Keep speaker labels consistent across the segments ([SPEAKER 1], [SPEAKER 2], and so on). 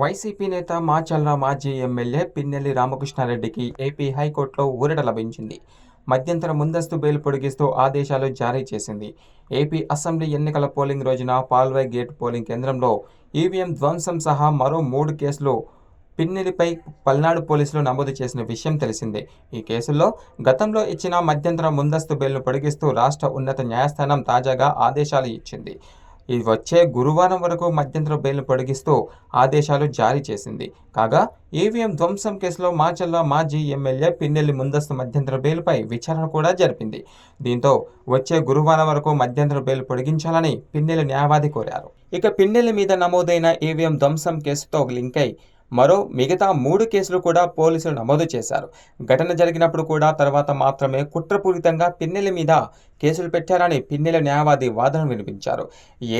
[SPEAKER 1] YCP నేత మాచల్లా మాజీ MLA Pinnelli రామకృష్ణారెడ్డికి AP హైకోర్టులో ఊరట లభించింది. మధ్యంతర ముందస్తు బెయిల్ పొడిగిస్తూ ఆదేశాలు జారీ చేసింది. ఏపీ అసెంబ్లీ ఎన్నికల పోలింగ్ రోజున పాల్వై గేట్ పోలింగ్ కేంద్రంలో ఈవీఎం ధ్వంసం సహా మరో మూడు కేసులు పిన్నెలిపై పల్నాడు పోలీసులు నమోదు చేసిన విషయం తెలిసిందే. ఈ కేసుల్లో గతంలో ఇచ్చిన మధ్యంతర ముందస్తు బెయిల్ను పొడిగిస్తూ రాష్ట్ర ఉన్నత న్యాయస్థానం తాజాగా ఆదేశాలు ఇచ్చింది. ఇది వచ్చే గురువారం వరకు మధ్యంతర బెయిల్ను పొడిగిస్తూ ఆదేశాలు జారీ చేసింది. కాగా ఈవీఎం ధ్వంసం కేసులో మాచల్లో మాజీ ఎమ్మెల్యే పిన్నెల్లి ముందస్తు మధ్యంతర బెయిల్పై విచారణ కూడా జరిపింది. దీంతో వచ్చే గురువారం వరకు మధ్యంతర బెయిల్ పొడిగించాలని పిన్నెల్లి న్యాయవాది కోరారు. ఇక పిన్నెల్లి మీద నమోదైన ఈవీఎం ధ్వంసం కేసుతో లింక్ అయి మరో మిగతా మూడు కేసులు కూడా పోలీసులు నమోదు చేశారు. ఘటన జరిగినప్పుడు కూడా తర్వాత మాత్రమే కుట్రపూరితంగా పిన్నెల మీద కేసులు పెట్టారని పిన్నెల న్యాయవాది వాదన వినిపించారు.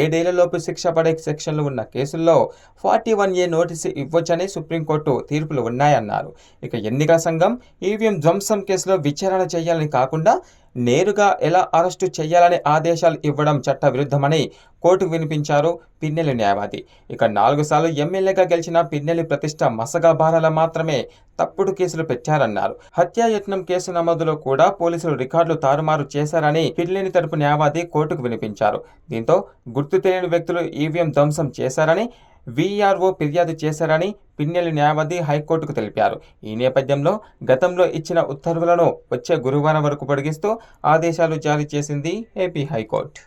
[SPEAKER 1] ఏడేళ్ళలోపు శిక్ష పడే సెక్షన్లు ఉన్న కేసుల్లో ఫార్టీ వన్ ఏ నోటీసు ఇవ్వొచ్చని సుప్రీంకోర్టు తీర్పులు ఉన్నాయన్నారు. ఇక ఎన్నికల సంఘం ఈవీఎం ధ్వంసం కేసులో విచారణ చేయాలని కాకుండా నేరుగా ఎలా అరెస్టు చేయాలని ఆదేశాలు ఇవ్వడం చట్ట విరుద్ధమని కోర్టుకు వినిపించారు పిన్నెలి న్యాయవాది. ఇక నాలుగు సార్లు ఎమ్మెల్యేగా గెలిచిన పిన్నెలి ప్రతిష్ట మసగా బారాల మాత్రమే తప్పుడు కేసులు పెట్టారన్నారు. హత్యాయత్నం కేసు నమోదులో కూడా పోలీసులు రికార్డులు తారుమారు చేశారని పిన్నెలి తరపు న్యాయవాది కోర్టుకు వినిపించారు. దీంతో గుర్తు తెలియని వ్యక్తులు ఈవీఎం ధ్వంసం చేశారని వీఆర్ఓ ఫిర్యాదు చేశారని పిన్నెల్లి న్యాయవాది హైకోర్టుకు తెలిపారు. ఈ నేపథ్యంలో గతంలో ఇచ్చిన ఉత్తర్వులను వచ్చే గురువారం వరకు పొడిగిస్తూ ఆదేశాలు జారీ చేసింది ఏపీ హైకోర్టు.